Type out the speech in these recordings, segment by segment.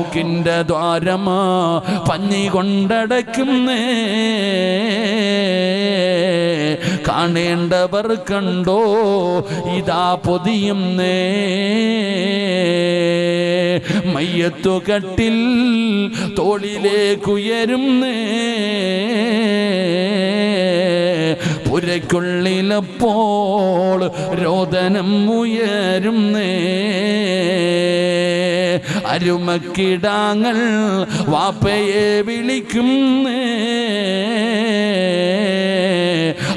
മൂക്കിന്റെ ദ്വാരമാ പഞ്ഞി കൊണ്ടടയ്ക്കുന്നേ. കാണേണ്ടവർ കണ്ടോ ഇതാ പൊതിയുന്നേ. മയ്യത്തു കട്ടിൽ തോളിലേക്കുയരുന്നേ. പുരയ്ക്കുള്ളിലപ്പോൾ രോദനം ഉയരുന്നേ. അരുമക്കിടാങ്ങൾ വാപ്പയെ വിളിക്കുന്നേ.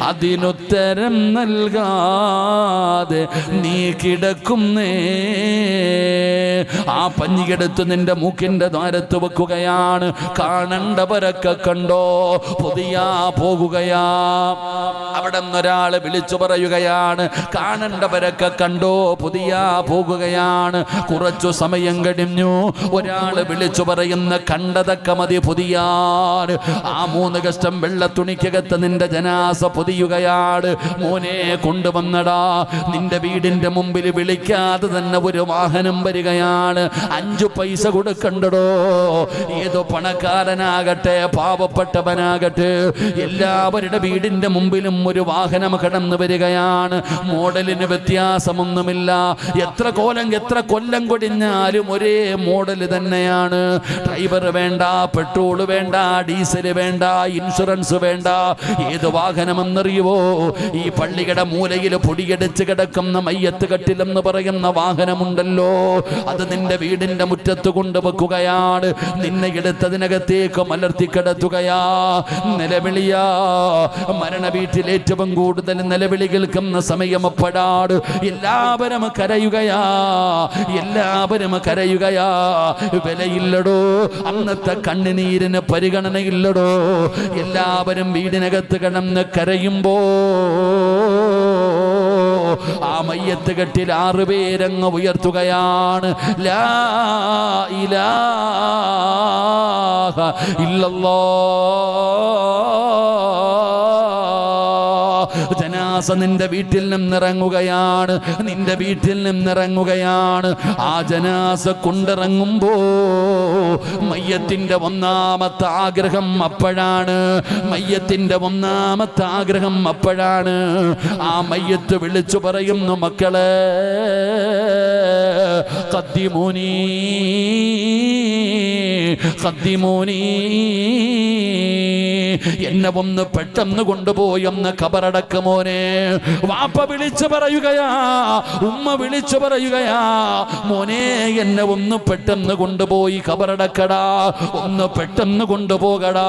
അതിനുത്തരം നൽകാതെ നീ കിടക്കുന്നേ. ആ പഞ്ഞിക്കെടുത്ത് നിന്റെ മൂക്കിന്റെ ദ്വാരത്ത് വെക്കുകയാണ്. കാണണ്ടവരൊക്കെ കണ്ടോ? പുതിയ പോകുകയാ. അവിടെ നിന്നൊരാൾ വിളിച്ചു പറയുകയാണ്. കാണണ്ടവരൊക്കെ കണ്ടോ? പുതിയ പോകുകയാണ്. കുറച്ചു സമയം കഴിഞ്ഞു. ഒരാൾ വിളിച്ചു പറയുന്ന കണ്ടതൊക്കെ മതി പുതിയാണ് ആ മൂന്ന് കഷ്ടം വെള്ള തുണിക്കകത്ത് നിന്റെ ജനാസ പൊതിയുകയാണ് മോനെ കൊണ്ടുവന്നടാ. നിന്റെ വീടിന്റെ മുമ്പിൽ വിളിക്കാതെ തന്നെ ഒരു വാഹനം വരികയാണ്. അഞ്ചു പൈസ കൊടുക്കണ്ടടോ. ഏതോ പണക്കാരനാകട്ടെ പാവപ്പെട്ടവനാകട്ടെ. എല്ലാവരുടെ വീടിന്റെ മുമ്പിലും ഒരു വാഹനം കടന്നു വരികയാണ്. മോഡലിന് വ്യത്യാസമൊന്നുമില്ല. എത്ര കോലം എത്ര കൊല്ലം കൊടിഞ്ഞാലും ഒരേ മോഡൽ തന്നെയാണ്. ഡ്രൈവർ വേണ്ട പെട്രോൾ വേണ്ട ഡീസൽ വേണ്ട ഇൻഷുറൻസ് വേണ്ട. ഏത് വാഹനമെന്നറിയുവോ? ഈ പള്ളിയുടെ മൂലയിൽ പൊടിയടിച്ച് കിടക്കുന്ന മയ്യത്ത് കട്ടിലെന്ന് പറയുന്ന വാഹനമുണ്ടല്ലോ. അത് നിന്റെ വീടിന്റെ മുറ്റത്ത് കൊണ്ടുവെക്കുകയാണ്. നിന്നെ എടുത്തതിനകത്തേക്ക് മലർത്തി കിടത്തുകയാ. നിലവിളിയാ. മരണ വീട്ടിൽ ഏറ്റവും കൂടുതൽ നിലവിളി കേൾക്കുന്ന സമയം അപ്പടാട് എല്ലാവരും കരയുകയാ. എല്ലാവരും കരയുകയാ. വിലയില്ലടോ. അന്നത്തെ കണ്ണുനീരിന് പരിഗണനയില്ലടോ. എല്ലാവരും വീടിനകത്ത് കിടന്ന് കരയുമ്പോ ആ മയ്യത്ത് കെട്ടിൽ ആറുപേരങ്ങ് ഉയർത്തുകയാണ്. ലാ ജനാസ നിന്റെ വീട്ടിൽ നിന്നിറങ്ങുകയാണ്. നിന്റെ വീട്ടിൽ നിന്നിറങ്ങുകയാണ്. ആ ജനാസ കൊണ്ടിറങ്ങുമ്പോ മയ്യത്തിന്റെ ഒന്നാമത്തെ ആഗ്രഹം അപ്പോഴാണ്. മയ്യത്തിന്റെ ഒന്നാമത്തെ ആഗ്രഹം അപ്പോഴാണ്. ആ മയ്യത്ത് വിളിച്ചു പറയുന്നു മക്കളെ കദ്ദിമൂനി കദ്ദിമൂനി എന്നെ ഒന്ന് പെട്ടെന്ന് കൊണ്ടുപോയി ഒന്ന് കബറടക്കുമോനെ വാപ്പ വിളിച്ചു പറയുകയാ. ഉമ്മ വിളിച്ചു പറയുകയാ. മോനെ എന്നെ ഒന്ന് പെട്ടെന്ന് കൊണ്ടുപോയി കബറടക്കടാ. ഒന്ന് പെട്ടെന്ന് കൊണ്ടുപോകടാ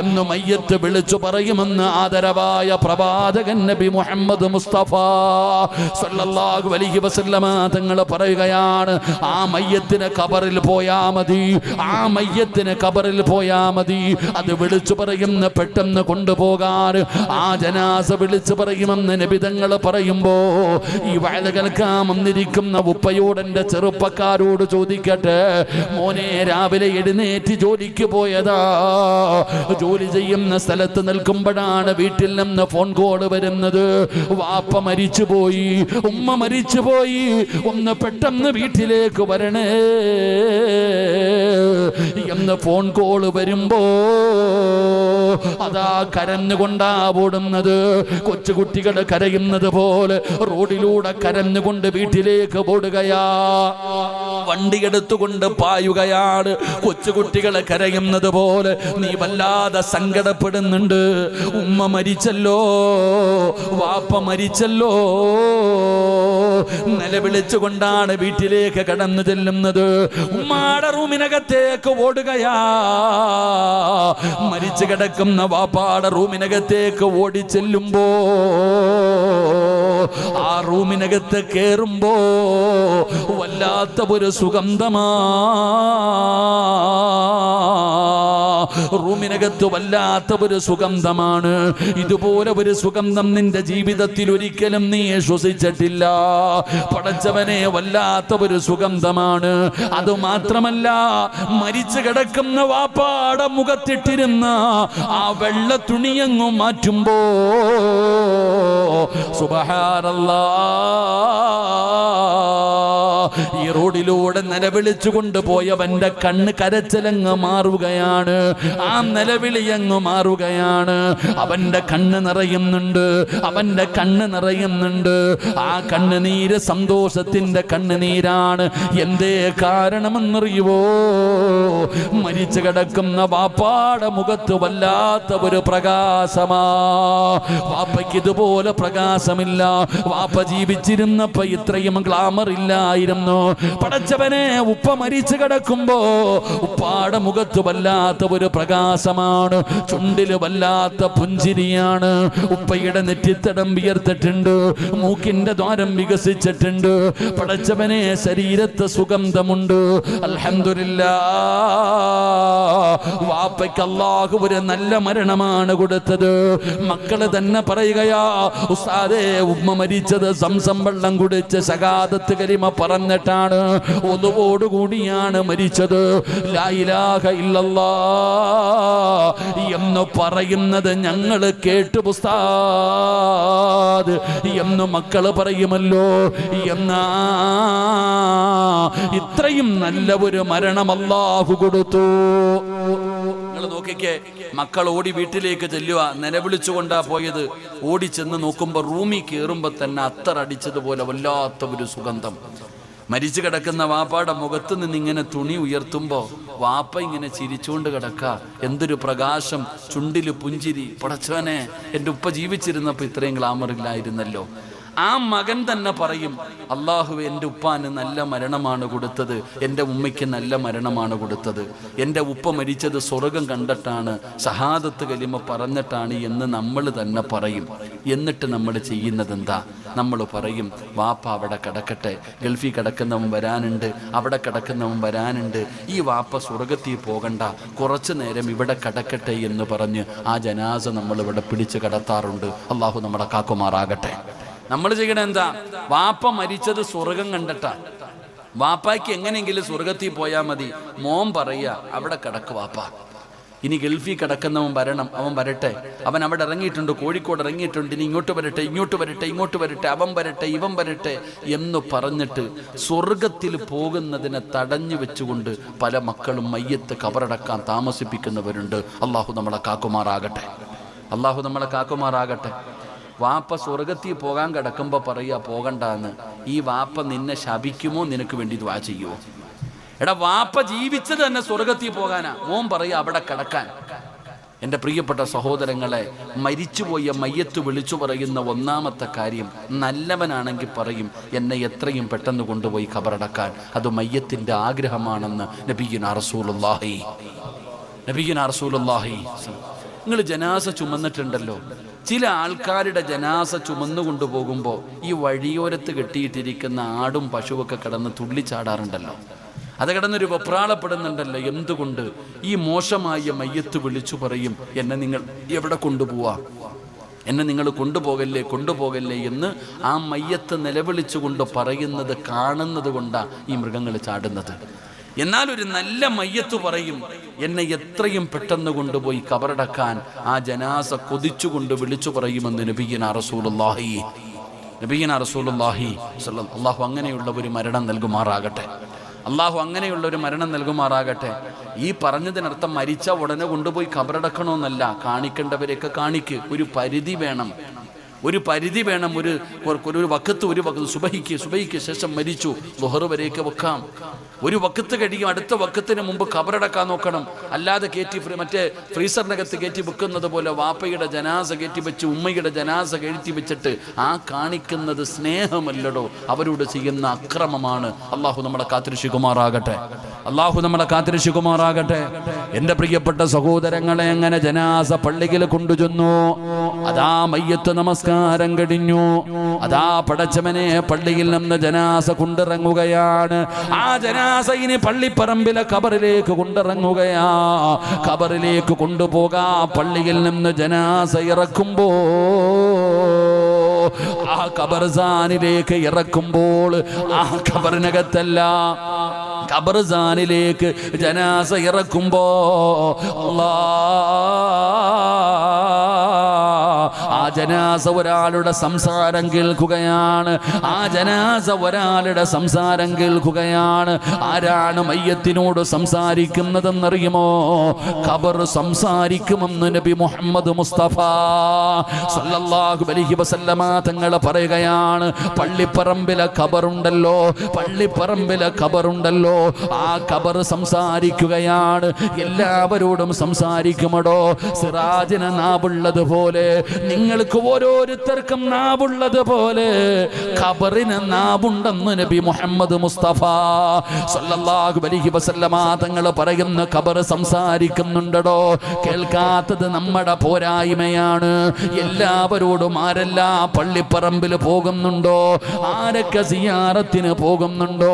എന്ന് മയ്യത്ത് വിളിച്ചു പറയുമെന്ന് ആദരവായ പ്രവാചകൻ നബി മുഹമ്മദ് മുസ്തഫ സല്ലല്ലാഹു അലൈഹി വസല്ലമ തങ്ങൾ പറയുകയാണ് ആ മയ്യത്തിനെ കബറിൽ പോയാ മതി. ആ മയ്യത്തിന് കബറിൽ പോയാ മതി. അത് വിളിച്ചു പറയുന്ന പെട്ടെന്ന് കൊണ്ടുപോകാൻ ആ ജനാസ വിളിച്ചു പറയുമെന്ന് നബിതങ്ങൾ പറയുമ്പോ ഈ വയല കേൾക്കാൻ വന്നിരിക്കുന്ന ഉപ്പയോട് ചെറുപ്പക്കാരോട് ചോദിക്കട്ടെ. മോനെ രാവിലെ എഴുന്നേറ്റ് ജോലിക്ക് പോയതാ. ജോലി ചെയ്യുന്ന സ്ഥലത്ത് നിൽക്കുമ്പോഴാണ് വീട്ടിൽ നിന്ന് ഫോൺ കോൾ വരുന്നത്. വാപ്പ മരിച്ചുപോയി. ഉമ്മ മരിച്ചുപോയി. ഒന്ന് പെട്ടെന്ന് വീട്ടിലേക്ക് വരണേ. എന്ന് ഫോൺ കോൾ വരുമ്പോ അതാ കരഞ്ഞുകൊണ്ടാ ഓടുന്നത്. കൊച്ചുകുട്ടികൾ കരയുന്നത് പോലെ റോഡിലൂടെ കരഞ്ഞുകൊണ്ട് വീട്ടിലേക്ക് ഓടുകയാ. വണ്ടി എടുത്തുകൊണ്ട് പായുകയാണ്. കൊച്ചുകുട്ടികൾ കരയുന്നത് പോലെ നീ വല്ലാതെ സങ്കടപ്പെടുന്നുണ്ട്. ഉമ്മ മരിച്ചല്ലോ വാപ്പ മരിച്ചല്ലോ. നിലവിളിച്ചുകൊണ്ടാണ് വീട്ടിലേക്ക് കടന്നു ചെല്ലുന്നത്. ഉമ്മാടെ റൂമിനകത്തേക്ക് ഓടുകയാ. മരിച്ചു കിടക്കുന്ന വാപ്പാടെ റൂമിനകത്തേക്ക് ഓടി ചെല്ലുമ്പോ ആ റൂമിനകത്ത് കേറുമ്പോ വല്ലാത്ത ഒരു സുഗന്ധമാ. റൂമിനകത്ത് വല്ലാത്ത ഒരു സുഗന്ധമാണ്. ഇതുപോലെ ഒരു സുഗന്ധം നിന്റെ ജീവിതത്തിൽ ഒരിക്കലും നീ ശ്വസിച്ചിട്ടില്ല. പടച്ചവനെ വല്ലാത്ത ഒരു സുഗന്ധമാണ്. അത് മാത്രമല്ല മരിച്ചു കിടക്കുന്ന വാപ്പാട മുഖത്തിട്ടിരുന്ന ആ വെള്ള തുണിയങ്ങു മാറ്റുമ്പോ സുബഹാനല്ലാ ഈ റോഡിലൂടെ നിലവിളിച്ചു കൊണ്ടുപോയവന്റെ കണ്ണ് കരച്ചിലങ്ങ് മാറുകയാണ്. ആ നിലവിളി അങ്ങ് മാറുകയാണ്. അവന്റെ കണ്ണ് നിറയുന്നുണ്ട്. അവന്റെ കണ്ണ് നിറയുന്നുണ്ട്. ആ കണ്ണുനീര് സന്തോഷത്തിന്റെ കണ്ണുനീരാണ് എന്തേ കാരണമെന്നറിയുവോ? മരിച്ചു കിടക്കുന്ന വാപ്പാടെ മുഖത്ത് വല്ലാത്ത ഒരു പ്രകാശമാ. വാപ്പയ്ക്ക് ഇതുപോലെ പ്രകാശമില്ല. വാപ്പ ജീവിച്ചിരുന്നപ്പോ ഇത്രയും ഗ്ലാമർ ഇല്ലായിരുന്നു പടച്ചവനെ ഉപ്പ മരിച്ചു കിടക്കുമ്പോ ഉപ്പാടെ മുഖത്ത് വല്ലാത്ത ഒരു പ്രകാശമാണ് ചുണ്ടിൽ വല്ലാത്ത പുഞ്ചിരിയാണ് ഉപ്പയുടെ നെറ്റിത്തടം വിയർത്തിട്ടുണ്ട് മൂക്കിന്റെ ദ്വാരം വികസിച്ചിട്ടുണ്ട് പടച്ചവനെ ശരീരത്ത് സുഗന്ധമുണ്ട്. അൽഹംദുലില്ലാ വാപ്പയ്ക്ക് അള്ളാഹു ഒരു നല്ല മരണമാണ് കൊടുത്തത്. മക്കൾ തന്നെ പറയുകയാ ഉസ്താദേ ഉമ്മ മരിച്ചത് സംസം വെള്ളം കുടിച്ച് ശകാദത്ത് കരിമ പറഞ്ഞിട്ടാണ് ഒന്നുവോടുകൂടിയാണ് മരിച്ചത്. ലാ ഇലാഹ ഇല്ലല്ലാ എന്ന് പറയുന്നത് ഞങ്ങൾ കേട്ടു പുസ്താദ് എന്ന് മക്കൾ പറയുമല്ലോ. എന്നാ ഇത്രയും നല്ല ഒരു മരണം അല്ലാഹു കൊടുത്തു. നോക്കിക്കേ മക്കൾ ഓടി വീട്ടിലേക്ക് ചെല്ലുക നിലവിളിച്ചുകൊണ്ടാ പോയത്. ഓടി ചെന്ന് നോക്കുമ്പോ റൂമിൽ കയറുമ്പോ തന്നെ അത്തറടിച്ചതുപോലെ വല്ലാത്ത ഒരു സുഗന്ധം. മരിച്ചു കിടക്കുന്ന വാപ്പയുടെ മുഖത്ത് നിന്ന് ഇങ്ങനെ തുണി ഉയർത്തുമ്പോൾ വാപ്പ ഇങ്ങനെ ചിരിച്ചുകൊണ്ട് കിടക്ക. എന്തൊരു പ്രകാശം. ചുണ്ടിൽ പുഞ്ചിരി. പടച്ചവനെ എന്റെ ഉപ്പ ജീവിച്ചിരുന്നപ്പോൾ ഇത്രയും ഗ്ലാമർ ഇല്ലായിരുന്നല്ലോ. ആ മകൻ തന്നെ പറയും അള്ളാഹു എന്റെ ഉപ്പാന് നല്ല മരണമാണ് കൊടുത്തത്. എന്റെ ഉമ്മയ്ക്ക് നല്ല മരണമാണ് കൊടുത്തത്. എന്റെ ഉപ്പ മരിച്ചത് സ്വർഗം കണ്ടിട്ടാണ് സഹാദത്ത് കലിമ പറഞ്ഞിട്ടാണ് എന്ന് നമ്മൾ തന്നെ പറയും. എന്നിട്ട് നമ്മൾ ചെയ്യുന്നത് എന്താ? നമ്മൾ പറയും വാപ്പ അവിടെ കിടക്കട്ടെ. ഗൾഫിൽ കിടക്കുന്നവൻ വരാനുണ്ട്. അവിടെ കിടക്കുന്നവൻ വരാനുണ്ട്. ഈ വാപ്പ സ്വർഗത്തിൽ പോകണ്ട. കുറച്ചു നേരം ഇവിടെ കിടക്കട്ടെ എന്ന് പറഞ്ഞ് ആ ജനാസ നമ്മൾ ഇവിടെ പിടിച്ച് കിടത്താറുണ്ട്. അള്ളാഹു നമ്മുടെ കാക്കുമാറാകട്ടെ. നമ്മൾ ചെയ്യണത് എന്താ? വാപ്പ മരിച്ചത് സ്വർഗം കണ്ടിട്ടാ. വാപ്പായ്ക്ക് എങ്ങനെയെങ്കിലും സ്വർഗത്തിൽ പോയാൽ മതി. മോൻ പറയുക അവിടെ കിടക്ക് വാപ്പ. ഇനി ഗൾഫിൽ കിടക്കുന്നവൻ വരണം അവൻ വരട്ടെ. അവൻ അവിടെ ഇറങ്ങിയിട്ടുണ്ട് കോഴിക്കോട് ഇറങ്ങിയിട്ടുണ്ട് ഇനി ഇങ്ങോട്ട് വരട്ടെ ഇങ്ങോട്ട് വരട്ടെ ഇങ്ങോട്ട് വരട്ടെ അവൻ വരട്ടെ ഇവൻ വരട്ടെ എന്ന് പറഞ്ഞിട്ട് സ്വർഗത്തിൽ പോകുന്നതിനെ തടഞ്ഞു വെച്ചുകൊണ്ട് പല മക്കളും മയ്യത്ത് കബറടക്കാൻ താമസിപ്പിക്കുന്നവരുണ്ട്. അള്ളാഹു നമ്മളെ കാക്കുമാറാകട്ടെ. അള്ളാഹു നമ്മളെ കാക്കുമാറാകട്ടെ. വാപ്പ സ്വർഗത്തിൽ പോകാൻ കിടക്കുമ്പോൾ പറയുക പോകണ്ട എന്ന് ഈ വാപ്പ നിന്നെ ശപിക്കുമോ? നിനക്ക് വേണ്ടി ദ്വാ ചെയ്യുമോ എടാ വാപ്പ ജീവിച്ചത് തന്നെ സ്വർഗത്തിൽ പോകാനാ. മോൻ പറയുക അവിടെ കിടക്കാൻ. എന്റെ പ്രിയപ്പെട്ട സഹോദരങ്ങളെ മരിച്ചുപോയ മയ്യത്ത് വിളിച്ചു പറയുന്ന ഒന്നാമത്തെ കാര്യം നല്ലവനാണെങ്കിൽ പറയും എന്നെ എത്രയും പെട്ടെന്ന് കൊണ്ടുപോയി ഖബറടക്കാൻ. അത് മയ്യത്തിന്റെ ആഗ്രഹമാണെന്ന് നബീന റസൂലുള്ളാഹി. നബീന റസൂലുള്ളാഹി. നിങ്ങൾ ജനാസ ചുമന്നിട്ടുണ്ടല്ലോ. ചില ആൾക്കാരുടെ ജനാസ ചുമന്നു കൊണ്ടുപോകുമ്പോൾ ഈ വഴിയോരത്ത് കെട്ടിയിട്ടിരിക്കുന്ന ആടും പശുവൊക്കെ കിടന്ന് തുള്ളിച്ചാടാറുണ്ടല്ലോ. അത് കിടന്നൊരു വെപ്രാളപ്പെടുന്നുണ്ടല്ലോ. എന്തുകൊണ്ട് ഈ മോശമായ മയ്യത്ത് വിളിച്ചു പറയും എന്നെ നിങ്ങൾ എവിടെ കൊണ്ടുപോവാ? എന്നെ നിങ്ങൾ കൊണ്ടുപോകല്ലേ കൊണ്ടുപോകല്ലേ? എന്ന് ആ മയ്യത്ത് നിലവിളിച്ചുകൊണ്ട് പറയുന്നത് കാണുന്നത് കൊണ്ടാണ് ഈ മൃഗങ്ങൾ ചാടുന്നത്. എന്നാൽ ഒരു നല്ല മയ്യത്ത് പറയും എന്നെ എത്രയും പെട്ടെന്ന് കൊണ്ടുപോയി കബറടക്കാൻ ആ ജനാസ കൊതിച്ചുകൊണ്ട് വിളിച്ചു പറയുമെന്ന് നബീന റസൂലുള്ളാഹി. നബീന സ്വല്ലം- അള്ളാഹു അങ്ങനെയുള്ള ഒരു മരണം നൽകുമാറാകട്ടെ. അള്ളാഹു അങ്ങനെയുള്ള ഒരു മരണം നൽകുമാറാകട്ടെ. ഈ പറഞ്ഞതിനർത്ഥം മരിച്ച ഉടനെ കൊണ്ടുപോയി കബറടക്കണമെന്നല്ല കാണിക്കേണ്ടവരെയൊക്കെ കാണിക്ക്. ഒരു പരിധി വേണം. ഒരു പരിധി വേണം ഒരു ഒരു- വക്കത്ത് ഒരു വക്കത്ത് സുബഹിക്ക് സുബഹിക്ക് ശേഷം മരിച്ചു. ദുഹറ് വരെയൊക്കെ വെക്കാം. ഒരു വക്കത്ത് കഴിയും അടുത്ത വക്കത്തിന് മുമ്പ് കബറടക്കാൻ നോക്കണം. അല്ലാതെ കയറ്റി മറ്റേ ഫ്രീസറിനകത്ത് കയറ്റി വെക്കുന്നത് പോലെ വാപ്പയുടെ ജനാസ കയറ്റി വെച്ച് ഉമ്മയുടെ ജനാസ കയറ്റി വെച്ചിട്ട് ആ കാണിക്കുന്നത് സ്നേഹമല്ലടോ. അവരോട് ചെയ്യുന്ന അക്രമമാണ്. അള്ളാഹു നമ്മളെ കാത്തിരിശുകുമാറാകട്ടെ അള്ളാഹു നമ്മളെ കാത്തിരിശുകുമാറാകട്ടെ എന്റെ പ്രിയപ്പെട്ട സഹോദരങ്ങളെ എങ്ങനെ ജനാസ പള്ളിയിൽ കൊണ്ടുചെന്നു? അതാ മയ്യത്ത് നമസ്കാരം. കഴിഞ്ഞു. അതാ പടച്ചവനെ പള്ളിയിൽ നിന്ന് ജനാസ കൊണ്ടിറങ്ങുകയാണ്. ആ ജനാസ ഇനി പള്ളിപ്പറമ്പിലെ കബറിലേക്ക് കൊണ്ടിറങ്ങുകയാ. കബറിലേക്ക് കൊണ്ടുപോകാ. പള്ളിയിൽ നിന്ന് ജനാസ ഇറക്കുമ്പോ ആ കബർസാനിലേക്ക് ഇറക്കുമ്പോൾ ആ കബറിനകത്തല്ല കബർസാനിലേക്ക് ജനാസ ഇറക്കുമ്പോ ആ ജനാസ ഒരാളുടെ സംസാരം കേൾക്കുകയാണ്. ആ ജനാസ ഒരാളുടെ സംസാരം കേൾക്കുകയാണ്. ആരാണ് മയ്യത്തിനോട് സംസാരിക്കുന്നതെന്നറിയുമോ? ഖബർ സംസാരിക്കുമെന്ന് നബി മുഹമ്മദ് മുസ്തഫ സല്ലല്ലാഹു അലൈഹി വസല്ലമ തങ്ങൾ പറയുകയാണ്. പള്ളിപ്പറമ്പിലെ ഖബറുണ്ടല്ലോ പള്ളിപ്പറമ്പിലെ ഖബറുണ്ടല്ലോ. ആ ഖബർ സംസാരിക്കുകയാണ്. എല്ലാവരോടും സംസാരിക്കുമടോ? സിറാജിന് നാവുള്ളത് പോലെ നിങ്ങൾക്ക് ഓരോരുത്തർക്കും നാവുള്ളത് പോലെ ഖബറിന് നാവുണ്ടെന്ന് നബി മുഹമ്മദ് മുസ്തഫ സല്ലല്ലാഹു അലൈഹി വസല്ലമ തങ്ങൾ പറയുന്ന ഖബർ സംസാരിക്കുന്നുണ്ടടോ. കേൾക്കാത്തത് നമ്മുടെ പോരായ്മയാണ്. എല്ലാവരോടും ആരെല്ലാം പള്ളിപ്പറമ്പിൽ പോകുന്നുണ്ടോ? ആരൊക്കെ സിയാറത്തിന് പോകുന്നുണ്ടോ?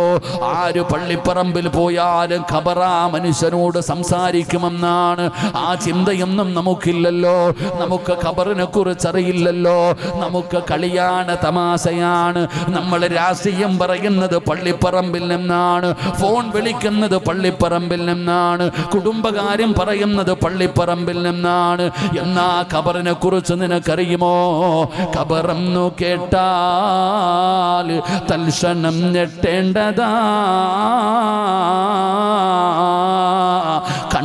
ആര് പള്ളിപ്പറമ്പിൽ പോയാലും ഖബറാ മനുഷ്യനോട് സംസാരിക്കുമെന്നാണ്. ആ ചിന്തയൊന്നും നമുക്കില്ലല്ലോ. നമുക്ക് ഖബറിനെ കുറിച്ച് അറിയില്ലല്ലോ. നമുക്ക് കളിയാണ് തമാശയാണ്. നമ്മൾ രാഷ്ട്രീയം പറയുന്നത് പള്ളിപ്പറമ്പിൽ നിന്നാണ്. ഫോൺ വിളിക്കുന്നത് പള്ളിപ്പറമ്പിൽ നിന്നാണ്. കുടുംബകാര്യം പറയുന്നത് പള്ളിപ്പറമ്പിൽ നിന്നാണ്. എന്നാ ഖബറിനെ കുറിച്ച് നിനക്കറിയുമോ? ഖബറെന്നു കേട്ടാൽ തൽക്ഷണം ഞെട്ടേണ്ടതാ.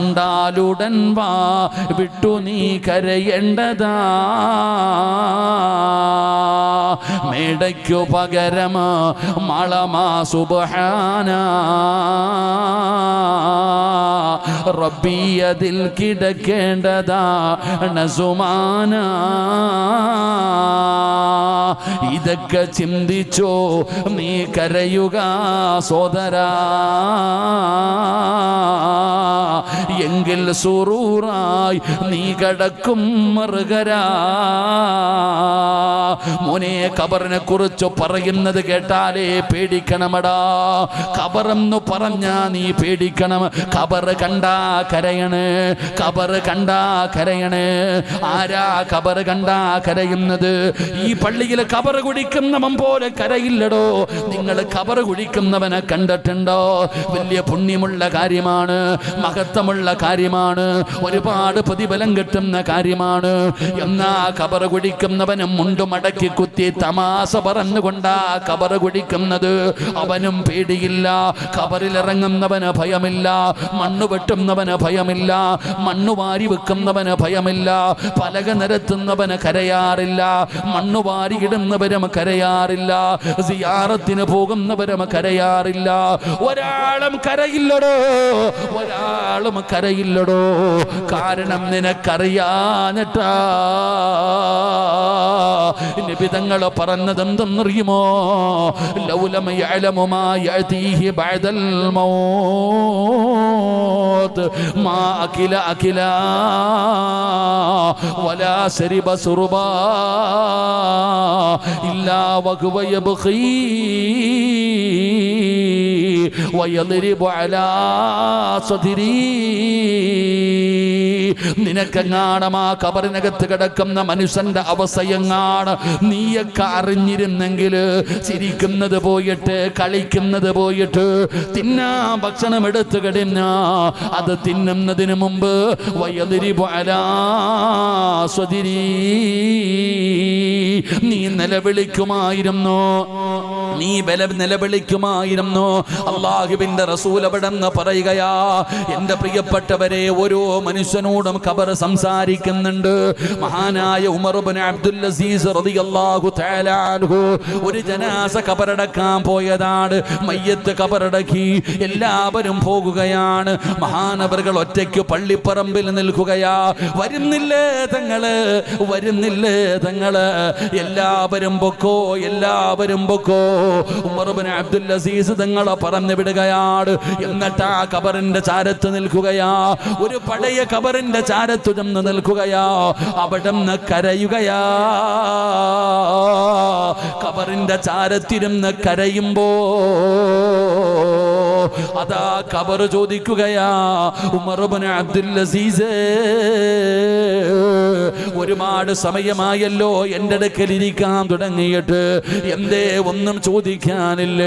കണ്ടാലുടൻ വാ വിട്ടു നീ കരയേണ്ടതാ. മേടയ്ക്കു പകരം മളമാ സുബഹാന. റബ്ബിയതിൽ കിടക്കേണ്ടതാ നസുമാന. ഇതൊക്കെ ചിന്തിച്ചോ നീ കരയുക സോദരാ. എങ്കിൽ സുറൂറായി നീ കടക്കും മറുകരാ. മോനെ കബറിനെ കുറിച്ച് പറയുന്നത് കേട്ടാലേ പേടിക്കണമടാ. കബറെന്ന് പറഞ്ഞാ നീ പേടിക്കണം. കബറ് കണ്ടാ കരയണ്. കബറ് കണ്ടാ കരയണ്. ആരാ കബറ് കണ്ടാ കരയുന്നത്? ഈ പള്ളിയിൽ കബറ് കുടിക്കുന്നവൻ പോലെ കരയില്ലടോ. നിങ്ങൾ കബറ് കുടിക്കുന്നവനെ കണ്ടിട്ടുണ്ടോ? വലിയ പുണ്യമുള്ള കാര്യമാണ്. മഹത്വമുള്ള കാര്യമാണ്. ഒരുപാട് പ്രതിഫലം കിട്ടുന്ന കാര്യമാണ്. എന്നാ കബർ കുടിക്കുന്നവനും മുണ്ടു മടക്കി കുത്തി തമാശ പറഞ്ഞുകൊണ്ടാ കബർ കുടിക്കുന്നത്. അവനും പേടിയില്ല. കബറിലിറങ്ങുന്നവന് ഭയമില്ല. മണ്ണ് വെട്ടുന്നവന് ഭയമില്ല. മണ്ണ് വാരി വെക്കുന്നവന് ഭയമില്ല. പലക നിരത്തുന്നവന് കരയാറില്ല. മണ്ണ് വാരിയിടുന്നവരും കരയാറില്ല. സിയാറത്തിന് പോകുന്നവരും കരയാറില്ല. ഒരാളും കരയില്ലടോ. ഒരാളും കരയില്ലടോ. കാരണം നിനക്കറിയാനട്ടാ നിബിതങ്ങൾ പറഞ്ഞതെന്തെന്നറിയുമോ ലൗലമ യഅലമു മാ യഅതീഹി ബഅദൽ മാ അഖില അഖില. ഇല്ലാ വകുവയ യബ്ഖീ. വയദ്രിബു അലാ സദ്രീ നിനക്കെങ്ങാണം ആ കബറിനകത്ത് കിടക്കുന്ന മനുഷ്യന്റെ അവസ്ഥയെങ്ങാണ് നീയൊക്കെ അറിഞ്ഞിരുന്നെങ്കിൽ ചിരിക്കുന്നത് പോയിട്ട് കളിക്കുന്നത് പോയിട്ട് തിന്നാ ഭക്ഷണം എടുത്തു കഴിഞ്ഞാ അത് തിന്നുന്നതിന് മുമ്പ് വയതിരി സ്വതിരി. നീ നിലവിളിക്കുമായിരുന്നു. നീ ബല നിലവിളിക്കുമായിരുന്നു. അള്ളാഹുബിന്റെ റസൂൽ പറയുകയാ എന്റെ പ്രിയപ്പെട്ടവരെ ഓരോ മനുഷ്യനോടും ഖബർ സംസാരിക്കുന്നുണ്ട്. മഹാനായ ഉമർബിൻ അബ്ദുൽ അസീസ് റളിയല്ലാഹു തആല അൻഹു ഒരു ജനാസ ഖബറടക്കാൻ പോയതാണ്. മയ്യത്ത് ഖബറടക്കി. എല്ലാവരും പോകുകയാണ്. മഹാനവറുകൾ ഒറ്റയ്ക്ക് പള്ളിപ്പറമ്പിൽ നിൽക്കുകയാ. വരുന്നില്ലേ തങ്ങൾ? വരുന്നില്ലേ തങ്ങൾ? എല്ലാവരും പൊക്കോ? എല്ലാവരും പൊക്കോ? ഉമർബിൻ അബ്ദുൽ അസീസ് തങ്ങളെ പറഞ്ഞു വിടുകയാണ്. എന്നിട്ട് ആ കബറിന്റെ ചാരത്ത് നിൽക്കുകയാ. ഒരു പഴയ കബറിന്റെ ചാരത്ത് ചെന്ന് നിൽക്കുകയാ. അവിടെ നിന്ന് കരയുകയാ. കബറിന്റെ ചാരത്തിരുന്ന് കരയുമ്പോ അതാ കബർ ചോദിക്കുകയാ. ഉമർബിന് അബ്ദുൽ അസീസ് ഒരുപാട് സമയമായല്ലോ എന്റെ അടുക്കലിരിക്കാൻ തുടങ്ങിയിട്ട്. എന്തേ ഒന്നും ചോദിക്കാനില്ല?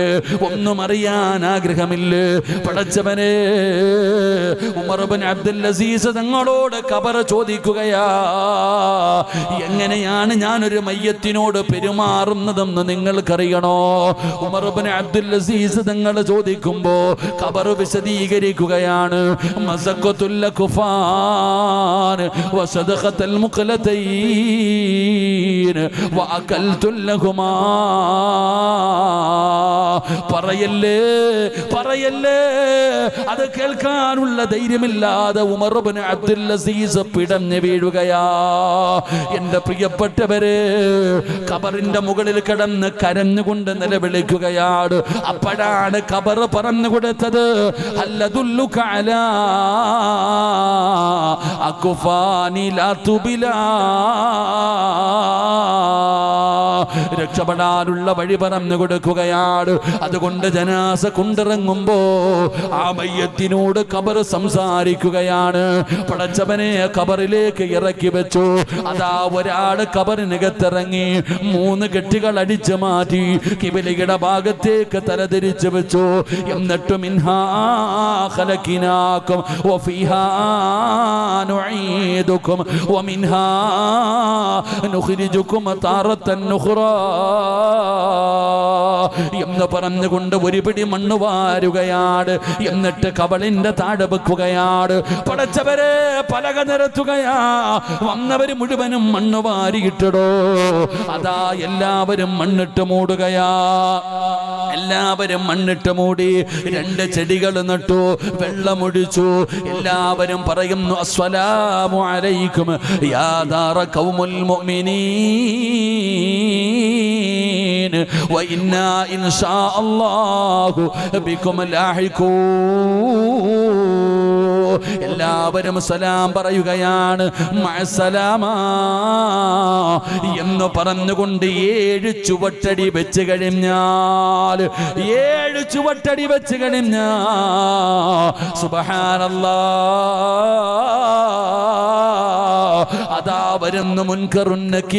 ഒന്നും അറിയാൻ ആഗ്രഹമില്ല? പടച്ചവനെ ഉമർബിൻ അബ്ദുൽ അസീസ് തങ്ങളോട് കബർ ചോദിക്കുകയാ എങ്ങനെയാണ് ഞാനൊരു മയ്യത്തിനോട് പെരുമാറുന്നതെന്ന് നിങ്ങൾക്കറിയണോ? ഉമർബിന് അബ്ദുൽ അസീസ് നിങ്ങൾ ചോദിക്കുമ്പോ കബർ വിശദീകരിക്കുകയാണ് മസഖത്തുൽ കുഫാൻ വസദഖത്തുൽ മുഖലതൈൻ വഅകൽതുൽ ലഹുമാ. പറയല്ലേ പറയല്ലേ. അത് കേൾക്കാനുള്ള ധൈര്യമില്ലാതെ ഉമർബിൻ അബ്ദുൽ അസീസ് പിടഞ്ഞു വീഴുകയാ. എന്റെ പ്രിയപ്പെട്ടവര് കബറിന്റെ മുകളിൽ കിടന്ന് കരഞ്ഞുകൊണ്ട് നിലവിളിക്കുകയാണ്. അപ്പോഴാണ് കബർ പറഞ്ഞു കൊടുത്തത് അല്ലതുല്ലു കാല രക്ഷപ്പെടാനുള്ള വഴി പറഞ്ഞു കൊടുക്കുകയാണ്. അതുകൊണ്ട് ജനാസ കൊണ്ടിറങ്ങുമ്പോ ആ മയ്യത്തിനോട് കബർ സംസാരിക്കുകയാണ്. പടച്ചവനെ കബറിലേക്ക് ഇറക്കി വെച്ചു. അതാ ഒരാൾ കബറിനകത്തിറങ്ങി മൂന്ന് കെട്ടികൾ അടിച്ചു മാറ്റി കിബിലിയുടെ ഭാഗത്തേക്ക് തലതിരിച്ചു വെച്ചു. എന്നിട്ട് മിൻഹാ ഖലഖിനാക്കും വഫീഹാ നുഈദുക്കും. വമിൻഹാ നുഖ്രിജുക്കും താറത്തൻ നുഖ്റാ. എന്ന് പറഞ്ഞുകൊണ്ട് ഒരു പിടി മണ്ണ് വാരുകയാണ് എന്നിട്ട് കവളിന്റെ താഴെ വെക്കുകയാണ് പടച്ചവരെ പലക നിരത്തുകയാ. വന്നവര് മുഴുവനും മണ്ണ് വാരിയിട്ടടോ. അതാ എല്ലാവരും മണ്ണിട്ട് മൂടുകയാ. എല്ലാവരും മണ്ണിട്ട് മൂടി രണ്ട് ചെടികൾ നട്ടു വെള്ളമൊഴിച്ചു. എല്ലാവരും പറയുന്നു അസ്വലാമു അലൈക്കും കൗമുൽ ദാറ ഖൗമുൽ وإنا إن شاء അല്ലാഹു بكم لاحقون. എല്ലാവരും സലാം പറയുകയാണ്. എന്ന് പറഞ്ഞുകൊണ്ട് ഏഴ് ചുവട്ടടി വെച്ച് കഴിഞ്ഞാൽ ഏഴ് ചുവട്ടടി വെച്ച് കഴിഞ്ഞാ സുബഹാനല്ലാ അതാ വരുന്ന മുൻകറുന്നക്കീർ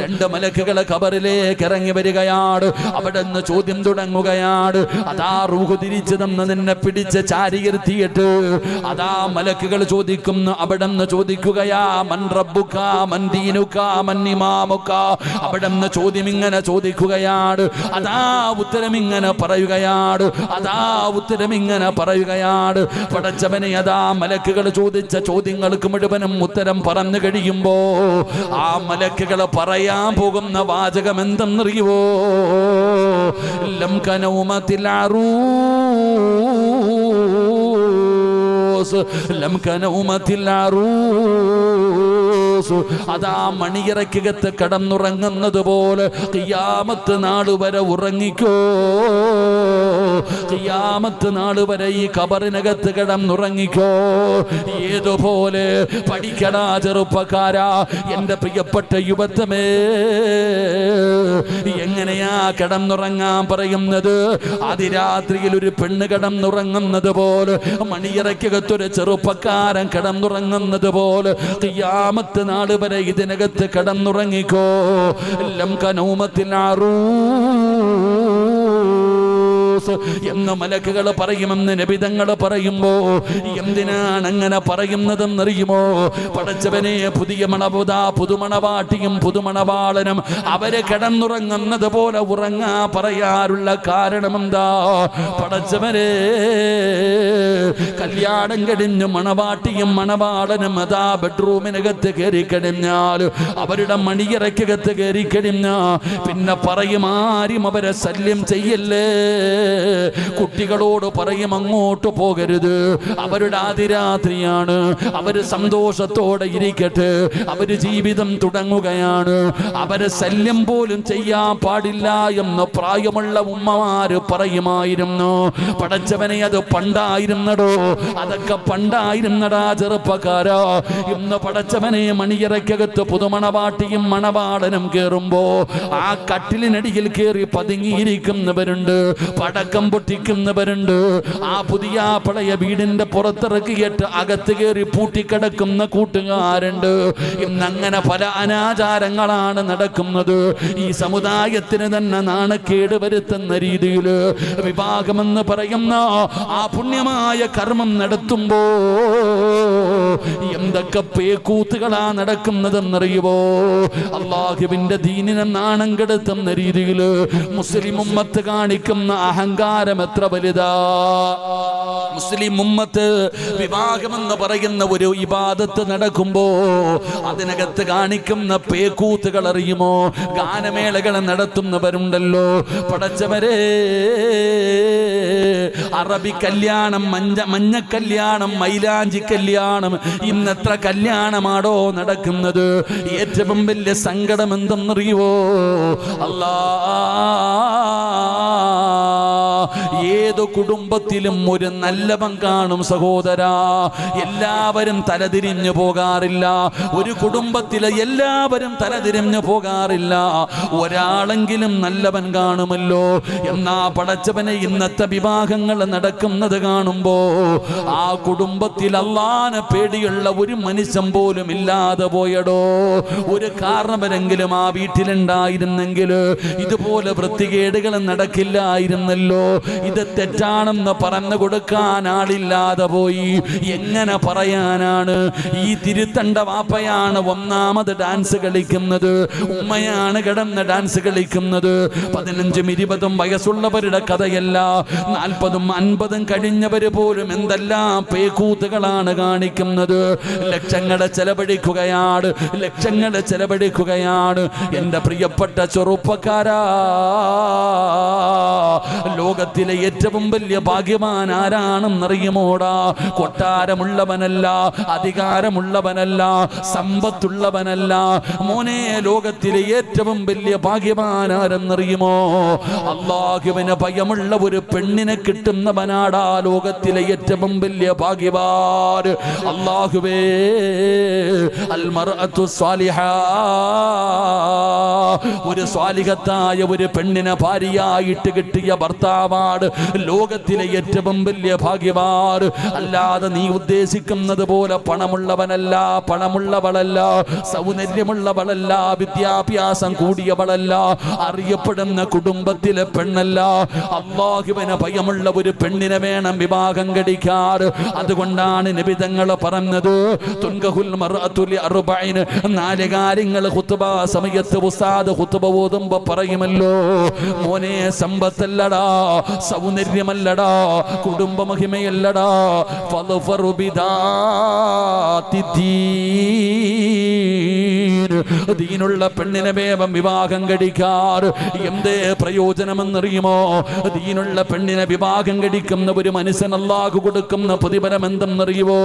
രണ്ട് മലക്കുകളെ കബറിലേക്ക് ഇറങ്ങി വരികയാണ്. അവിടെ നിന്ന് ചോദ്യം തുടങ്ങുകയാണ്. അതാ റൂഹ് തിരിച്ചു തന്ന് നിന്നെ പിടിച്ച് ചാരിയിരുത്തിയിട്ട്. അതാ മലക്കുകൾ ചോദിക്കുന്നു അവിടെ നിന്ന് ചോദിക്കുകയാ മൻ റബ്ബുക മൻ ദീനുക മൻ ഇമാമുക. അവിടെ നിന്ന് ചോദ്യം ഇങ്ങനെ ചോദിക്കുകയാണ്. അതാ ഉത്തരം ഇങ്ങനെ പറയുകയാണ്. അതാ ഉത്തരം ഇങ്ങനെ പറയുകയാണ്. പടച്ചവനെ അതാ മലക്കുകൾ ചോദിച്ച ചോദ്യങ്ങൾക്ക് മുഴുവനും ഉത്തരം പറഞ്ഞു കഴിയുമ്പോ ആ മലക്കുകൾ പറയാൻ പോകുന്ന വാചകം എന്തെന്നറിയുവോ? ലം കനൗമത്തിലാറൂ അറൂസ് അതാ മണിയറക്കകത്ത് കടന്നുറങ്ങുന്നത് പോലെ കിയാമത്ത് നാട് വരെ ഉറങ്ങിക്കോ. കിയാമത്ത് നാട് വരെ ഈ കബറിനകത്ത് കിടന്നുറങ്ങിക്കോ. ഏതുപോലെ പഠിക്കടാ ചെറുപ്പക്കാരാ എന്റെ പ്രിയപ്പെട്ട യുവത്വമേ. എങ്ങനെയാ കിടന്നുറങ്ങാൻ പറയുന്നത്? അതിരാത്രിയിൽ ഒരു പെണ്ണ് കിടന്നുറങ്ങുന്നത് പോലെ മണിയറയ്ക്കകത്തൊരു ചെറുപ്പക്കാരൻ കിടന്നുറങ്ങുന്നത് പോലെ തിയാമത്ത് നാട് വരെ ഇതിനകത്ത് കടന്നുറങ്ങിക്കോ. എല്ലാം കനൗമത്തിൽ ലം കനൗമത്തിലാറൂ എന്ന് മലക്കുകൾ പറയുമെന്ന് നബിതങ്ങൾ പറയുമ്പോ എന്തിനാണ് അങ്ങനെ പറയുന്നതെന്നറിയുമോ? പടച്ചവനെ പുതിയ മണപുത പുതുമണവാട്ടിയും പുതുമണവാളനും അവരെ കിടന്നുറങ്ങുന്നത് പോലെ ഉറങ്ങാ പറയാറുള്ള കാരണം എന്താ പടച്ചവനെ കല്യാണം കഴിഞ്ഞ് മണവാട്ടിയും മണവാളനും അതാ ബെഡ്റൂമിനകത്ത് കയറി കഴിഞ്ഞാൽ അവരുടെ മണിയറയ്ക്കകത്ത് കയറി കഴിഞ്ഞാ പിന്നെ പറയും അവരെ ശല്യം ചെയ്യല്ലേ? കുട്ടികളോട് പറയും അങ്ങോട്ട് പോകരുത്. അവരുടെ ആദിരാത്രിയാണ് അവർ സന്തോഷത്തോടെ ഇരിക്കട്ടെ. അവർ ജീവിതം തുടങ്ങുകയാണ്. അവരെ ശല്യം പോലും ചെയ്യാൻ പാടില്ല എന്ന് പ്രായമുള്ള ഉമ്മമാര് പറയുമായിരുന്നു. പടച്ചവനെ അത് പണ്ടായിരുന്നടോ? അതൊക്കെ പണ്ടായിരുന്നടാ ചെറുപ്പക്കാരോ. ഇന്ന് പടച്ചവനെ മണിയറയ്ക്കകത്ത് പുതുമണവാട്ടിയും മണവാളനും കേറുമ്പോ ആ കട്ടിലിനടിയിൽ കയറി പതുങ്ങിയിരിക്കുന്നവരുണ്ട്. പടക്കം പൊട്ടിക്കുന്നവരുണ്ട്. ആ പുതിയ പഴയ വീടിന്റെ പുറത്തിറക്കിയിട്ട് അകത്ത് കയറി പൂട്ടിക്കിടക്കുന്ന കൂട്ടുകാരുണ്ട്. ഇന്നങ്ങനെ പല അനാചാരങ്ങളാണ് നടക്കുന്നത്. ഈ സമുദായത്തിന് തന്നെ നാണക്കേട് വരുത്തുന്ന രീതിയിൽ വിഭാഗമെന്ന് പറയുന്ന ആ പുണ്യമായ കർമ്മം നടത്തുമ്പോ എന്തൊക്കെ പേക്കൂത്തുകളാ നടക്കുന്നതെന്നറിയുമോ അള്ളാഹുവിന്റെ ദീനിനെ നാണം കെടുത്തുന്ന രീതിയിൽ മുസ്ലിം ഉമ്മത്ത് കാണിക്കുന്ന അഹങ്കാരം എത്ര വലുതാ? മുസ്ലിം ഉമ്മത്ത് വിവാഹമെന്ന് പറയുന്ന ഒരു ഇബാദത്ത് നടക്കുമ്പോ അതിനകത്ത് കാണിക്കുന്ന പേക്കൂത്തുകൾ അറിയുമോ? ഗാനമേളകൾ നടത്തുന്നവരുണ്ടല്ലോ. പടച്ചവരെ അറബി കല്യാണം മഞ്ഞ മഞ്ഞ കല്യാണം മൈലാഞ്ചി കല്യാണം ഇന്നെത്ര കല്യാണമാണോ നടക്കുന്നത്? ഏറ്റവും വലിയ സങ്കടം എന്തെന്നറിയുവോ? അല്ലാ ഏത് കുടുംബത്തിലും ഒരു നല്ലവൻ കാണും സഹോദരാ. എല്ലാവരും തലതിരിഞ്ഞു പോകാറില്ല. ഒരു കുടുംബത്തിലെ എല്ലാവരും തലതിരിഞ്ഞു പോകാറില്ല. ഒരാളെങ്കിലും നല്ലവൻ കാണുമല്ലോ. എന്നാ പടച്ചവനെ ഇന്നത്തെ വിവാഹങ്ങൾ നടക്കുന്നത് കാണുമ്പോ ആ കുടുംബത്തിൽ അള്ളാനെ പേടിയുള്ള ഒരു മനുഷ്യൻ പോലും ഇല്ലാതെ പോയടോ. ഒരു കാരണവരെങ്കിലും ആ വീട്ടിലുണ്ടായിരുന്നെങ്കിൽ ഇതുപോലെ വൃത്തികേടുകൾ നടക്കില്ലായിരുന്നല്ലോ. ഇത് തെറ്റാണെന്ന് പറഞ്ഞു കൊടുക്കാൻ ആളില്ലാതെ പോയി. എങ്ങനെ പറയാനാണ്? ഈ തിരുത്തണ്ട വാപ്പയാണ് ഒന്നാമത് ഡാൻസ് കളിക്കുന്നത്. ഉമ്മയാണ് കിടന്ന് ഡാൻസ് കളിക്കുന്നത്. പതിനഞ്ചും ഇരുപതും വയസ്സുള്ളവരുടെ കഥയല്ല. നാൽപ്പതും അൻപതും കഴിഞ്ഞവര് പോലും എന്തെല്ലാം പേക്കൂത്തുകളാണ് കാണിക്കുന്നത്. ലക്ഷങ്ങളെ ചെലവഴിക്കുകയാണ്. ലക്ഷങ്ങളെ ചെലവഴിക്കുകയാണ്. എന്റെ പ്രിയപ്പെട്ട ചെറുപ്പക്കാരാ ലോകത്തിലെ ഏറ്റവും വലിയ ഭാഗ്യവാൻ ആരാണെന്നറിയുമോടാ? കൊട്ടാരമുള്ളവനല്ല അധികാരമുള്ളവനല്ല സമ്പത്തുള്ളവനല്ല. മോനെ ലോകത്തിലെ ഏറ്റവും വലിയ ഭാഗ്യവാൻ ആരെന്നറിയുമോ? അള്ളാഹുവിന് ഭയമുള്ള ഒരു പെണ്ണിനെ കിട്ടുന്നവനാടാ ലോകത്തിലെ ഏറ്റവും വലിയ ഭാഗ്യവാൻ. അള്ളാഹുവേ സ്വാലിഹ. ഒരു സ്വാലിഹത്തായ ഒരു പെണ്ണിനെ ഭാര്യയായിട്ട് കിട്ടിയ ഭർത്താവാണ് ലോകത്തിലെ ഏറ്റവും വലിയ ഭാഗ്യവാൻ അല്ലാതെ നീ ഉദ്ദേശിക്കുന്നത് പോലെ പണമുള്ളവനല്ല പണമുള്ളവളല്ല സൗന്ദര്യമുള്ളവളല്ല വിദ്യാഭ്യാസം കൂടിയവളല്ല അറിയപ്പെടുന്ന കുടുംബത്തിലെ പെണ്ണല്ല. അള്ളാഹുവിന് ഭയമുള്ള ഒരു പെണ്ണിനെ വേണം വിവാഹം കഴിക്കാറ്. അതുകൊണ്ടാണ് നിബിതങ്ങൾ പറഞ്ഞത് നാല് കാര്യങ്ങൾ സമയത്ത് ഉസ്താദ് ഖുത്ബ ഓതുമ്പോ പറയുമല്ലോ മോനെ സമ്പത്തല്ലടാ സൗന്ദര്യമല്ലടാ കുടുംബ മഹിമയല്ലടാ ഫളുഫറു ദീനുള്ള പെണ്ണിനെ വേഗം വിവാഹം കഴിക്കാർ. എന്തേ പ്രയോജനമെന്നറിയുമോ? ദീനുള്ള പെണ്ണിനെ വിവാഹം കഴിക്കുന്ന ഒരു മനുഷ്യൻ അല്ലാഹു കൊടുക്കുന്ന പ്രതിഫലം എന്തെന്നറിയുമോ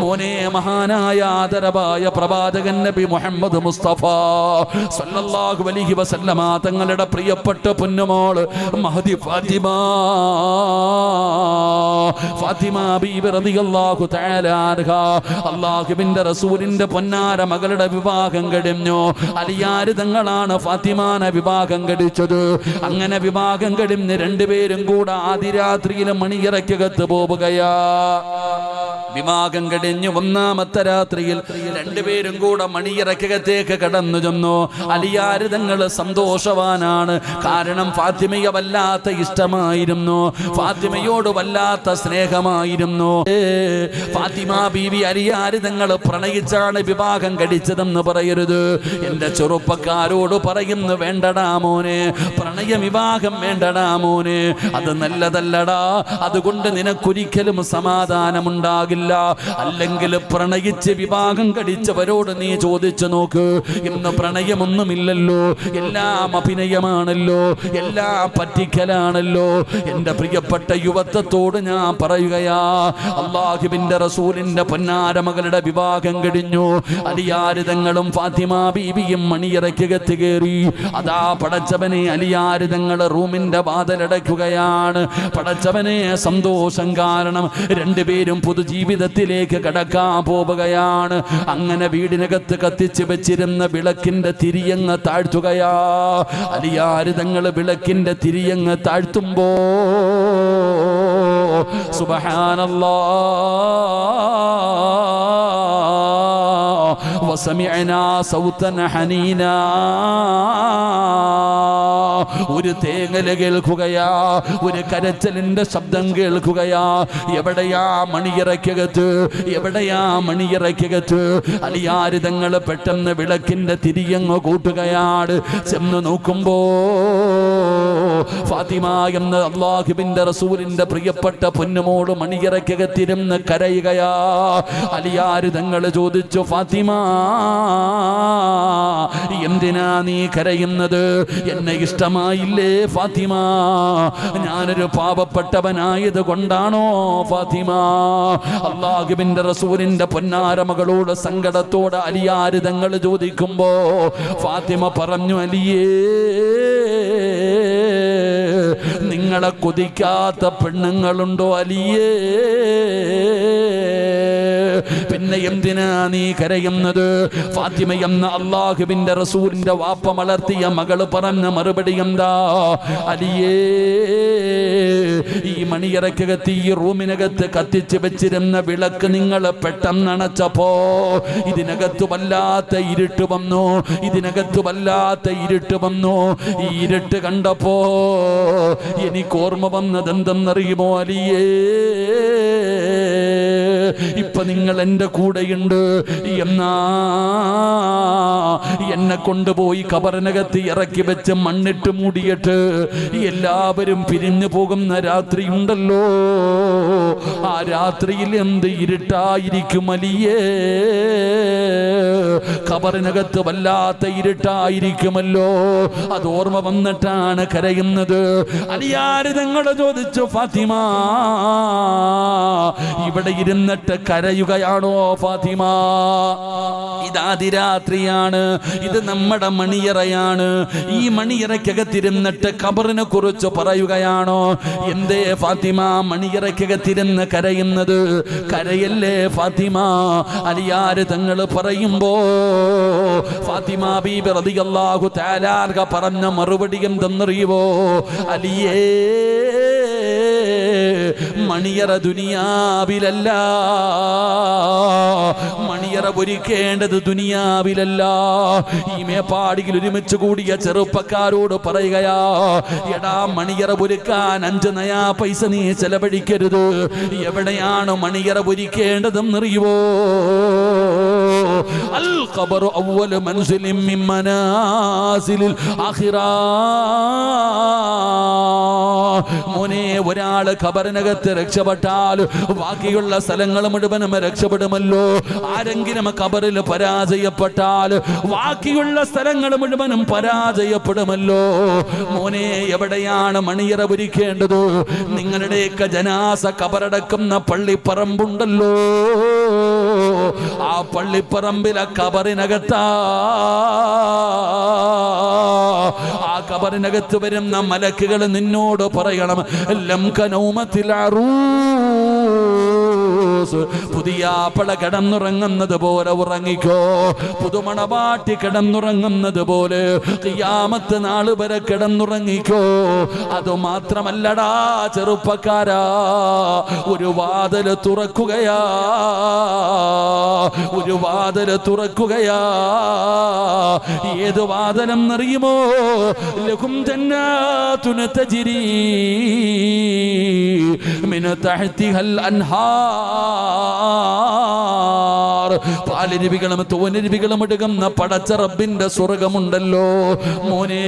മോനെ മഹാനായ ആദരവായ പ്രവാചകൻ നബി മുഹമ്മദ് മുസ്തഫ സല്ലല്ലാഹു അലൈഹി വസല്ലമ തങ്ങളുടെ പ്രിയപ്പെട്ട പൊന്നുമോൾ മഹദി ഫാത്തിമ. ഫാത്തിമ ബീബി റളിയല്ലാഹു തആല അൻഹ. അല്ലാഹുവിന്റെ റസൂലിന്റെ പൊന്നാര മകളുടെ വിവാഹം കഴിഞ്ഞു അലിയാരിതങ്ങളാണ് ഫാത്തിമാന വിഭാഗം കടിച്ചത്. അങ്ങനെ വിഭാഗം കടിഞ്ഞ് രണ്ടുപേരും കൂടെ ആദിരാത്രിയിലെ മണിയറയ്ക്കകത്ത് പോവുകയാ. വിവാഹം കടിഞ്ഞു ഒന്നാമത്തെ രാത്രിയിൽ രണ്ടുപേരും കൂടെ മണിയിറക്കകത്തേക്ക് കടന്നു ചെന്നു. അലിയാരിതങ്ങൾ സന്തോഷവാനാണ്. കാരണം ഫാത്തിമയെ വല്ലാത്ത ഇഷ്ടമായിരുന്നു. ഫാത്തിമയോട് വല്ലാത്ത സ്നേഹമായിരുന്നു. ഫാത്തിമ ബീവി അലിയാരിതങ്ങൾ പ്രണയിച്ചാണ് വിവാഹം കടിച്ചതെന്ന് പറയരുത്. എന്റെ ചെറുപ്പക്കാരോട് പറയുന്നു വേണ്ടടാ മോനെ പ്രണയ വിവാഹം വേണ്ടടാ മോനെ. അത് നല്ലതല്ലടാ. അതുകൊണ്ട് നിനക്കൊരിക്കലും സമാധാനമുണ്ടാകില്ല. ഉണ്ടാകില്ല അല്ലെങ്കിൽ പ്രണയിച്ച് വിവാഹം കടിച്ചവരോട് നീ ചോദിച്ചു നോക്ക്. ഇന്ന് പ്രണയമൊന്നുമില്ലല്ലോ. എല്ലാം അഭിനയമാണല്ലോ. എല്ലാം പറ്റിക്കലാണല്ലോ. എന്റെ പ്രിയപ്പെട്ട യുവത്വത്തോട് ഞാൻ പറയുകയാ റസൂലിന്റെ റസൂലിന്റെ പൊന്നാരമകളുടെ വിവാഹം കഴിഞ്ഞു. അലിയാരിതങ്ങളും ഫാത്തിമ ബീബിയും മണിയിറക്കകത്ത് കയറി. അതാ പടച്ചവനെ അലിയാരിതങ്ങൾ റൂമിന്റെ വാതിലടയ്ക്കുകയാണ്. പടച്ചവനെ സന്തോഷം കാരണം രണ്ടുപേരും പുതുജീവിതത്തിലേക്ക് കടക്കാൻ പോവുകയാണ് അങ്ങനെ വീടിനകത്ത് കത്തിച്ച് വെച്ചിരുന്ന വിളക്കിന്റെ തിരിയങ്ങ് താഴ്ത്തുകയാ അലിയാരിതങ്ങൾ വിളക്കിന്റെ തിരിയങ്ങ് താഴ്ത്തുമ്പോ സുബഹാനല്ലാ وسمعنا صوتا حنينا ഒരു തേങ്ങൽ കേൾക്കുകയാ ഒരു കരച്ചലിന്റെ ശബ്ദം കേൾക്കുകയാ. എവിടെയാ മണിയറയ്ക്കകത്ത്? എവിടെയാ മണിയറയ്ക്കകത്ത്? അലിയാരിതങ്ങൾ പെട്ടെന്ന് വിളക്കിന്റെ തിരിയങ്ങ് കൂട്ടുകയാണ്. ചെന്ന് നോക്കുമ്പോ ഫാത്തിമ എന്ന അള്ളാഹുബിന്റെ റസൂലിന്റെ പ്രിയപ്പെട്ട പൊന്നുമോട് മണിയറയ്ക്കകത്തിരുന്ന് കരയുകയാ. അലിയാരിതങ്ങൾ ചോദിച്ചു ഫാത്തിമ എന്തിനാ നീ കരയുന്നത്? എന്നെ ഇഷ്ടമായില്ലേ ഫാത്തിമ? ഞാനൊരു പാവപ്പെട്ടവനായത് കൊണ്ടാണോ ഫാത്തിമ? അള്ളാഹുബിന്റെ റസൂലിന്റെ പൊന്നാരമകളോട് സങ്കടത്തോടെ അലിയാരിതങ്ങൾ ചോദിക്കുമ്പോ ഫാത്തിമ പറഞ്ഞു അലിയേ നിങ്ങളെ കൊതിക്കാത്ത പെണ്ണുങ്ങളുണ്ടോ അലിയേ? പിന്നെ എന്തിനാ നീ കരയുന്നത്? ഫാത്തിമ എന്ന അള്ളാഹുവിന്റെ റസൂലിന്റെ വാപ്പ മലർത്തിയ മകൾ പറഞ്ഞ മറുപടി എന്താ? അലിയേ ഈ മണിയറക്കകത്ത് ഈ റൂമിനകത്ത് കത്തിച്ച് വെച്ചിരുന്ന വിളക്ക് നിങ്ങൾ പെട്ടെന്ന് അണച്ചപ്പോ ഇതിനകത്ത് വല്ലാത്ത ഇരുട്ട് വന്നു. ഇതിനകത്ത് വല്ലാത്ത ഇരുട്ട് വന്നു. ഈ ഇരുട്ട് കണ്ടപ്പോ എനിക്ക് ഓർമ്മ വന്നത് എന്തെന്നറിയുമോ അലിയേ? ഇപ്പൊ നിങ്ങൾ എന്റെ കൂടെയുണ്ട്. എന്നാ? എന്നെ കൊണ്ടുപോയി കബറിനകത്ത് ഇറക്കി വെച്ച് മണ്ണിട്ട് മൂടിയിട്ട് എല്ലാവരും പിരിഞ്ഞു പോകുന്ന രാത്രി ഉണ്ടല്ലോ. ആ രാത്രിയിൽ എന്ത് ഇരുട്ടായിരിക്കും അലിയേ? കബറിനകത്ത് വല്ലാത്ത ഇരുട്ടായിരിക്കുമല്ലോ. അത് ഓർമ്മ വന്നിട്ടാണ് കരയുന്നത്. അലിയാര് തങ്ങളെ ചോദിച്ചു ഫാത്തിമ ഇവിടെ ഇരുന്നിട്ട് കരയുകയാണോ ഫാത്തിമ? ഇതാതിരാത്രിയാണ് ഇത് നമ്മുടെ മണിയറയാണ്. ഈ മണിയറയ്ക്കകത്തിരുന്നിട്ട് കബറിനെ കുറിച്ച് പറയുകയാണോ? എന്തേ ഫാത്തിമ മണിയറയ്ക്കകത്തിരുന്ന് കരയുന്നത്? കരയല്ലേ ഫാത്തിമ? അലിയാര് തങ്ങൾ പറയുമ്പോ ഫാത്തിമ ബീബി റളിയല്ലാഹു തആല പറഞ്ഞ മറുപടി എന്തെന്നറിയുവോ? അലിയേ മണിയറ ദുനിയാവിലല്ല. മണിയറ പൊരിക്കേണ്ടത് ദുനിയാവിലല്ല. ഈ മേപ്പാടിയിൽ ഒരുമിച്ച് കൂടിയ ചെറുപ്പക്കാരോട് പറയുകയാ എടാ മണിയറ പൊരുക്കാൻ അഞ്ച് നയാ പൈസ നീ ചെലവഴിക്കരുത്. എവിടെയാണ് മണിയറ പൊരിക്കേണ്ടതെന്നറിയുവോ മിൻ മനാസിലിൽ ആഖിറാ. മോനെ ഒരാൾ ഖബറിനകത്ത് രക്ഷപ്പെട്ടാൽ ബാക്കിയുള്ള സ്ഥലങ്ങൾ മുഴുവനും രക്ഷപ്പെടുമല്ലോ. ആരെങ്കിലും ഖബറിൽ പരാജയപ്പെട്ടാൽ ബാക്കിയുള്ള സ്ഥലങ്ങൾ മുഴുവനും പരാജയപ്പെടുമല്ലോ. മോനെ എവിടെയാണ് മണിയറ ഒരുക്കേണ്ടത് നിങ്ങളുടെയൊക്കെ ജനാസ കബറടക്കുന്ന പള്ളിപ്പറമ്പുണ്ടല്ലോ. ആ പള്ളിപ്പറമ്പിലെ കബറിനകത്താ ആ കബറിനകത്ത് വരുന്ന മലക്കുകൾ നിന്നോട് പറയണം ലംകനൗമത്തിൽ പുതിയ പട കിടന്നുറങ്ങുന്നത് പോലെ ഉറങ്ങിക്കോ. പുതുമണവാട്ടി കിടന്നുറങ്ങുന്നത് പോലെ കിയാമത്ത് നാൾ വരെ കിടന്നുറങ്ങിക്കോ. അത് മാത്രമല്ലടാ ചെറുപ്പക്കാരാ ഒരു വാതിൽ തുറക്കുകയാ. ഒരു വാതിൽ തുറക്കുകയാ. ഏത് വാതിലും അറിയുമോ ലഹും ജന്നാത്തുന തജ്രി മിൻ അൻഹാ പാലരുവികളും തോനരുവികളും എടുക്കുന്ന പടച്ച റബ്ബിന്റെ സ്വർഗമുണ്ടല്ലോ. മോനെ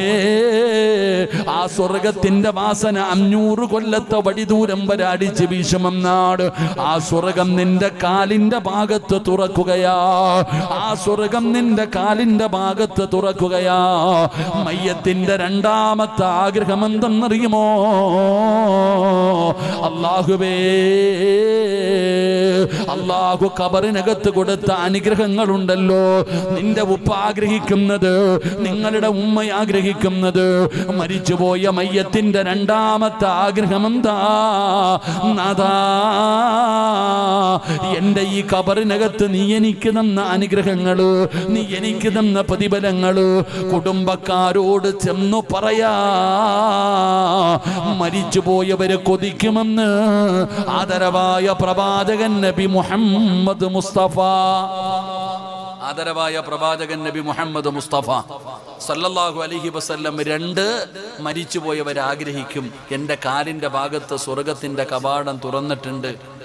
ആ സ്വർഗത്തിന്റെ വാസന അഞ്ഞൂറ് കൊല്ലത്തെ വടിദൂരം വരെ അടിച്ച് വീശുമെന്നാട് ആ സ്വർഗം നിന്റെ കാലിന്റെ ഭാഗത്ത് തുറക്കുകയാ. ആ സ്വർഗം നിന്റെ കാലിന്റെ ഭാഗത്ത് തുറക്കുകയാ. മയ്യത്തിന്റെ രണ്ടാമത്തെ ആഗ്രഹം എന്തെന്നറിയുമോ? അള്ളാഹുവേ അള്ളാഹു കബറിനകത്ത് കൊടുത്ത അനുഗ്രഹങ്ങളുണ്ടല്ലോ. നിന്റെ ഉപ്പ ആഗ്രഹിക്കുന്നത് നിങ്ങളുടെ ഉമ്മ ആഗ്രഹിക്കുന്നത് മരിച്ചുപോയ മയ്യത്തിന്റെ രണ്ടാമത്തെ ആഗ്രഹം എന്താ? നാഥാ എന്റെ ഈ കബറിനകത്ത് നീ എനിക്ക് തന്ന അനുഗ്രഹങ്ങൾ നീ എനിക്ക് തന്ന പ്രതിഫലങ്ങൾ കുടുംബക്കാരോട് ചെന്നു പറയാ. മരിച്ചുപോയവരെ കൊതിക്കുമെന്ന് ആദരവായ പ്രവാചകൻ നബി മുഹമ്മദ് മുസ്തഫ. ആദരവായ പ്രവാചകൻ നബി മുഹമ്മദ് മുസ്തഫ. സല്ലല്ലാഹു അലഹി വസ്ല്ലം രണ്ട് മരിച്ചുപോയവർ ആഗ്രഹിക്കും എന്റെ കാലിന്റെ ഭാഗത്ത് സ്വർഗത്തിന്റെ കവാടം തുറന്നിട്ടുണ്ട്.